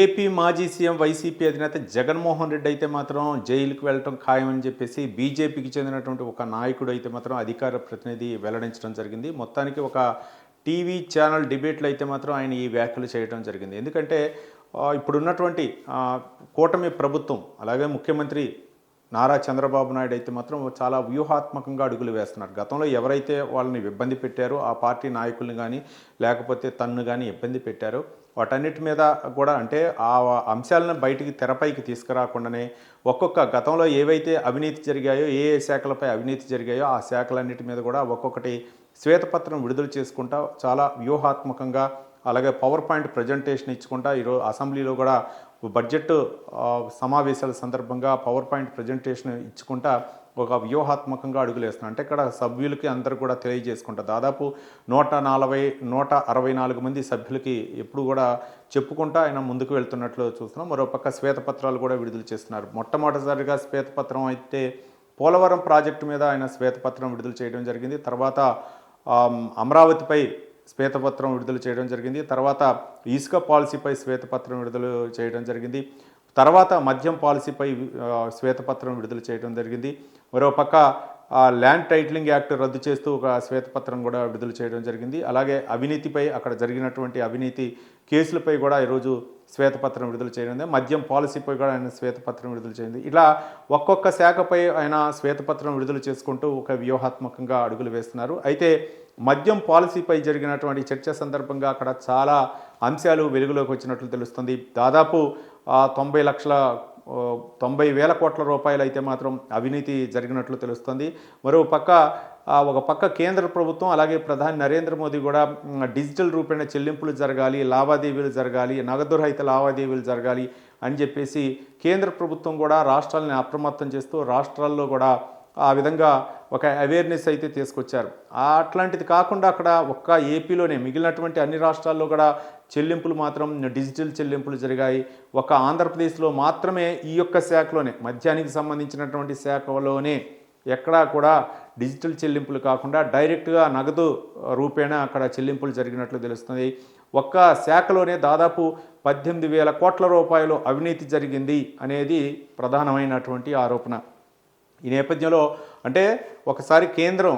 AP మాజీ CM YCP అధినేత జగన్మోహన్ రెడ్డి అయితే మాత్రం జైలుకు వెళ్ళటం ఖాయమని చెప్పేసి బీజేపీకి చెందినటువంటి ఒక నాయకుడు అయితే మాత్రం అధికార ప్రతినిధి వెల్లడించడం జరిగింది. మొత్తానికి ఒక టీవీ ఛానల్ డిబేట్లు అయితే మాత్రం ఆయన ఈ వ్యాఖ్యలు చేయడం జరిగింది. ఎందుకంటే ఇప్పుడున్నటువంటి కూటమి ప్రభుత్వం అలాగే ముఖ్యమంత్రి నారా చంద్రబాబు నాయుడు అయితే మాత్రం చాలా వ్యూహాత్మకంగా అడుగులు వేస్తున్నారు. గతంలో ఎవరైతే వాళ్ళని ఇబ్బంది పెట్టారో ఆ పార్టీ నాయకుల్ని కానీ లేకపోతే తన్ను కానీ ఇబ్బంది పెట్టారో వాటన్నిటి మీద కూడా అంటే ఆ అంశాలను బయటికి తెరపైకి తీసుకురాకుండానే ఒక్కొక్క గతంలో ఏవైతే అవినీతి జరిగాయో ఏ ఏ శాఖలపై అవినీతి జరిగాయో ఆ శాఖలన్నిటి మీద కూడా ఒక్కొక్కటి శ్వేతపత్రం విడుదల చేసుకుంటా చాలా వ్యూహాత్మకంగా అలాగే పవర్ పాయింట్ ప్రజెంటేషన్ ఇచ్చుకుంటా ఈరోజు అసెంబ్లీలో కూడా బడ్జెట్ సమావేశాల సందర్భంగా పవర్ పాయింట్ ప్రజెంటేషన్ ఇచ్చుకుంటా ఒక వ్యూహాత్మకంగా అడుగులేస్తున్నాం. అంటే ఇక్కడ సభ్యులకి అందరూ కూడా తెలియజేసుకుంటా. దాదాపు నూట నలభై నూట అరవై నాలుగు మంది సభ్యులకి ఎప్పుడు కూడా చెప్పుకుంటా ఆయన ముందుకు వెళ్తున్నట్లు చూస్తున్నాం. మరోపక్క శ్వేతపత్రాలు కూడా విడుదల చేస్తున్నారు. మొట్టమొదటిసారిగా శ్వేతపత్రం అయితే పోలవరం ప్రాజెక్టు మీద ఆయన శ్వేతపత్రం విడుదల చేయడం జరిగింది. తర్వాత అమరావతిపై శ్వేతపత్రం విడుదల చేయడం జరిగింది. తర్వాత ఇసుక పాలసీపై శ్వేతపత్రం విడుదల చేయడం జరిగింది. తర్వాత మద్యం పాలసీపై శ్వేతపత్రం విడుదల చేయడం జరిగింది. మరోపక్క ల్యాండ్ టైటిలింగ్ యాక్ట్ రద్దు చేస్తూ ఒక శ్వేతపత్రం కూడా విడుదల చేయడం జరిగింది. అలాగే అవినీతిపై అక్కడ జరిగినటువంటి అవినీతి కేసులపై కూడా ఈరోజు శ్వేతపత్రం విడుదల చేయడం మద్యం పాలసీపై కూడా ఆయన శ్వేతపత్రం విడుదల చేయింది ఇలా ఒక్కొక్క శాఖపై ఆయన శ్వేతపత్రం విడుదల చేసుకుంటూ ఒక వ్యూహాత్మకంగా అడుగులు వేస్తున్నారు. అయితే మద్యం పాలసీపై జరిగినటువంటి చర్చ సందర్భంగా అక్కడ చాలా అంశాలు వెలుగులోకి వచ్చినట్లు తెలుస్తుంది. దాదాపు తొంభై లక్షల తొంభై వేల కోట్ల రూపాయలు అయితే మాత్రం అవినీతి జరిగినట్లు తెలుస్తుంది. మరో పక్క ఒక పక్క కేంద్ర ప్రభుత్వం అలాగే ప్రధాని నరేంద్ర మోదీ కూడా డిజిటల్ రూపేణ చెల్లింపులు జరగాలి లావాదేవీలు జరగాలి నగదు రహిత లావాదేవీలు జరగాలి అని చెప్పేసి కేంద్ర ప్రభుత్వం కూడా రాష్ట్రాలని అప్రమత్తం చేస్తూ రాష్ట్రాల్లో కూడా ఆ విధంగా ఒక అవేర్నెస్ అయితే తీసుకొచ్చారు. అట్లాంటిది కాకుండా అక్కడ ఒక్క ఏపీలోనే మిగిలినటువంటి అన్ని రాష్ట్రాల్లో కూడా చెల్లింపులు మాత్రం డిజిటల్ చెల్లింపులు జరిగాయి. ఒక ఆంధ్రప్రదేశ్లో మాత్రమే ఈ యొక్క శాఖలోనే మద్యానికి సంబంధించినటువంటి శాఖలోనే ఎక్కడా కూడా డిజిటల్ చెల్లింపులు కాకుండా డైరెక్ట్గా నగదు రూపేణా అక్కడ చెల్లింపులు జరిగినట్లు తెలుస్తుంది. ఒక్క శాఖలోనే దాదాపు పద్దెనిమిది వేల కోట్ల రూపాయలు అవినీతి జరిగింది అనేది ప్రధానమైనటువంటి ఆరోపణ. ఈ నేపథ్యంలో అంటే ఒకసారి కేంద్రం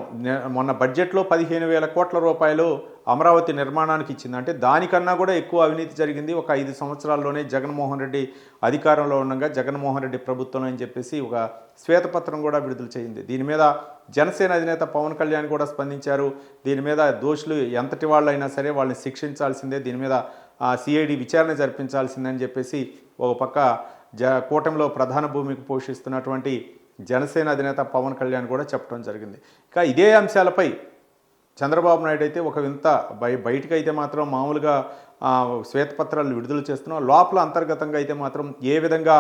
మొన్న బడ్జెట్లో పదిహేను వేల కోట్ల రూపాయలు అమరావతి నిర్మాణానికి ఇచ్చింది. అంటే దానికన్నా కూడా ఎక్కువ అవినీతి జరిగింది. ఒక ఐదు సంవత్సరాల్లోనే జగన్మోహన్ రెడ్డి అధికారంలో ఉండగా జగన్మోహన్ రెడ్డి ప్రభుత్వం అని చెప్పేసి ఒక శ్వేతపత్రం కూడా విడుదల చేయింది. దీని మీద జనసేన అధినేత పవన్ కళ్యాణ్ కూడా స్పందించారు. దీని మీద దోషులు ఎంతటి వాళ్ళైనా సరే వాళ్ళని శిక్షించాల్సిందే. దీని మీద సిఐడి విచారణ జరిపించాల్సిందని చెప్పేసి ఒక పక్క జ కూటమిలో ప్రధాన భూమికి పోషిస్తున్నటువంటి జనసేన అధినేత పవన్ కళ్యాణ్ కూడా చెప్పడం జరిగింది. ఇక ఇదే అంశాలపై చంద్రబాబు నాయుడు అయితే ఒక వింత బయ బయటకు అయితే మాత్రం మామూలుగా ఆ, శ్వేతపత్రాలు విడుదల చేస్తున్నాం లోపల అంతర్గతంగా అయితే మాత్రం ఏ విధంగా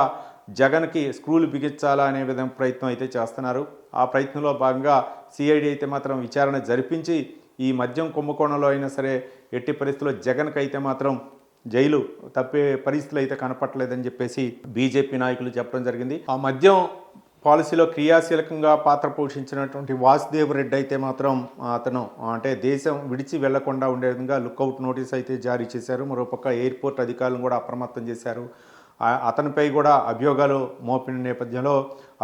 జగన్కి స్క్రూలు బిగించాలా అనే విధంగా ప్రయత్నం అయితే చేస్తున్నారు. ఆ ప్రయత్నంలో భాగంగా సిఐడి అయితే మాత్రం విచారణ జరిపించి ఈ మద్యం కుంభకోణంలో అయినా సరే ఎట్టి పరిస్థితుల్లో జగన్కి అయితే మాత్రం జైలు తప్పే పరిస్థితులు అయితే కనపట్లేదని చెప్పేసి బీజేపీ నాయకులు చెప్పడం జరిగింది. ఆ మద్యం పాలసీలో క్రియాశీలకంగా పాత్ర పోషించినటువంటి వాసుదేవ్ రెడ్డి అయితే మాత్రం అతను అంటే దేశం విడిచి వెళ్ళకుండా ఉండే విధంగా లుక్అవుట్ నోటీస్ అయితే జారీ చేశారు. మరోపక్క ఎయిర్పోర్ట్ అధికారులను కూడా అప్రమత్తం చేశారు. అతనిపై కూడా అభియోగాలు మోపిన నేపథ్యంలో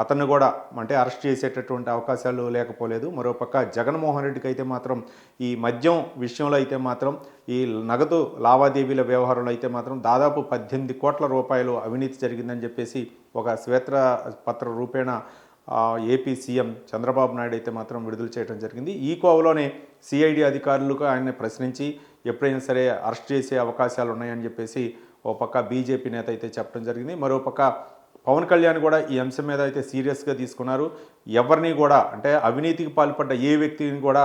అతన్ని కూడా అంటే అరెస్ట్ చేసేటటువంటి అవకాశాలు లేకపోలేదు. మరోపక్క జగన్మోహన్ రెడ్డికి అయితే మాత్రం ఈ మద్యం విషయంలో అయితే మాత్రం ఈ నగదు లావాదేవీల వ్యవహారంలో అయితే మాత్రం దాదాపు పద్దెనిమిది కోట్ల రూపాయలు అవినీతి జరిగిందని చెప్పేసి ఒక శ్వేత పత్ర రూపేణ ఏపీ సీఎం చంద్రబాబు నాయుడు అయితే మాత్రం విడుదల చేయడం జరిగింది. ఈ కోవలోనే సిఐడి అధికారులకు ఆయన్ని ప్రశ్నించి ఎప్పుడైనా సరే అరెస్ట్ చేసే అవకాశాలు ఉన్నాయని చెప్పేసి ఓ పక్క బీజేపీ నేత అయితే చెప్పడం జరిగింది. మరో పక్క పవన్ కళ్యాణ్ కూడా ఈ అంశం మీద అయితే సీరియస్గా తీసుకున్నారు. ఎవరిని కూడా అంటే అవినీతికి పాల్పడ్డ ఏ వ్యక్తిని కూడా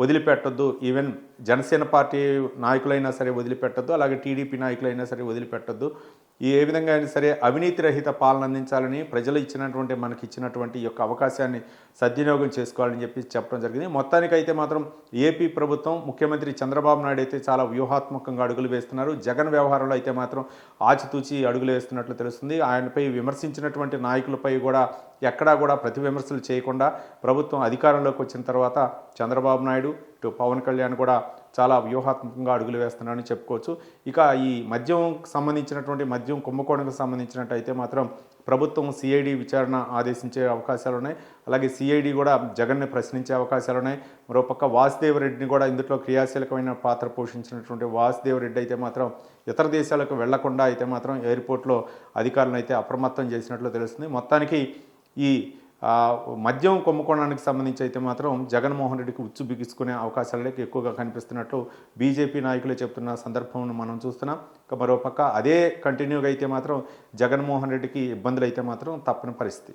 వదిలిపెట్టొద్దు. ఈవెన్ జనసేన పార్టీ నాయకులైనా సరే వదిలిపెట్టొద్దు. అలాగే టీడీపీ నాయకులైనా సరే వదిలిపెట్టొద్దు. ఏ విధంగా అయినా సరే అవినీతి రహిత పాలన అందించాలని ప్రజలు ఇచ్చినటువంటి మనకి ఇచ్చినటువంటి యొక్క అవకాశాన్ని సద్వినియోగం చేసుకోవాలని చెప్పి చెప్పడం జరిగింది. మొత్తానికైతే మాత్రం ఏపీ ప్రభుత్వం ముఖ్యమంత్రి చంద్రబాబు నాయుడు అయితే చాలా వ్యూహాత్మకంగా అడుగులు వేస్తున్నారు. జగన్ వ్యవహారంలో అయితే మాత్రం ఆచితూచి అడుగులు వేస్తున్నట్లు తెలుస్తుంది. ఆయనపై విమర్శించినటువంటి నాయకులపై కూడా ఎక్కడా కూడా ప్రతి విమర్శలు చేయకుండా ప్రభుత్వం అధికారంలోకి వచ్చిన తర్వాత చంద్రబాబు నాయుడు ఇటు పవన్ కళ్యాణ్ కూడా చాలా వ్యూహాత్మకంగా అడుగులు వేస్తున్నారని చెప్పుకోవచ్చు. ఇక ఈ మద్యం సంబంధించినటువంటి మద్యం కుంభకోణంకి సంబంధించినట్టయితే మాత్రం ప్రభుత్వం సిఐడి విచారణ ఆదేశించే అవకాశాలు ఉన్నాయి అలాగే సిఐడి కూడా జగన్ని ప్రశ్నించే అవకాశాలు ఉన్నాయి మరోపక్క వాసుదేవరెడ్డిని కూడా ఇందులో క్రియాశీలకమైన పాత్ర పోషించినటువంటి వాసుదేవరెడ్డి అయితే మాత్రం ఇతర దేశాలకు వెళ్ళకుండా అయితే మాత్రం ఎయిర్పోర్ట్లో అధికారులను అయితే అప్రమత్తం చేసినట్లు తెలుస్తుంది. మొత్తానికి ఈ మద్యం కుంభకోణానికి సంబంధించి అయితే మాత్రం జగన్మోహన్ రెడ్డికి ఉచ్చు బిగించుకునే అవకాశాలే ఎక్కువగా కనిపిస్తున్నట్లు బీజేపీ నాయకులే చెప్తున్న సందర్భం మనం చూస్తున్నాం. ఇక మరోపక్క అదే కంటిన్యూగా అయితే మాత్రం జగన్మోహన్ రెడ్డికి ఇబ్బందులు అయితే మాత్రం తప్పని పరిస్థితి.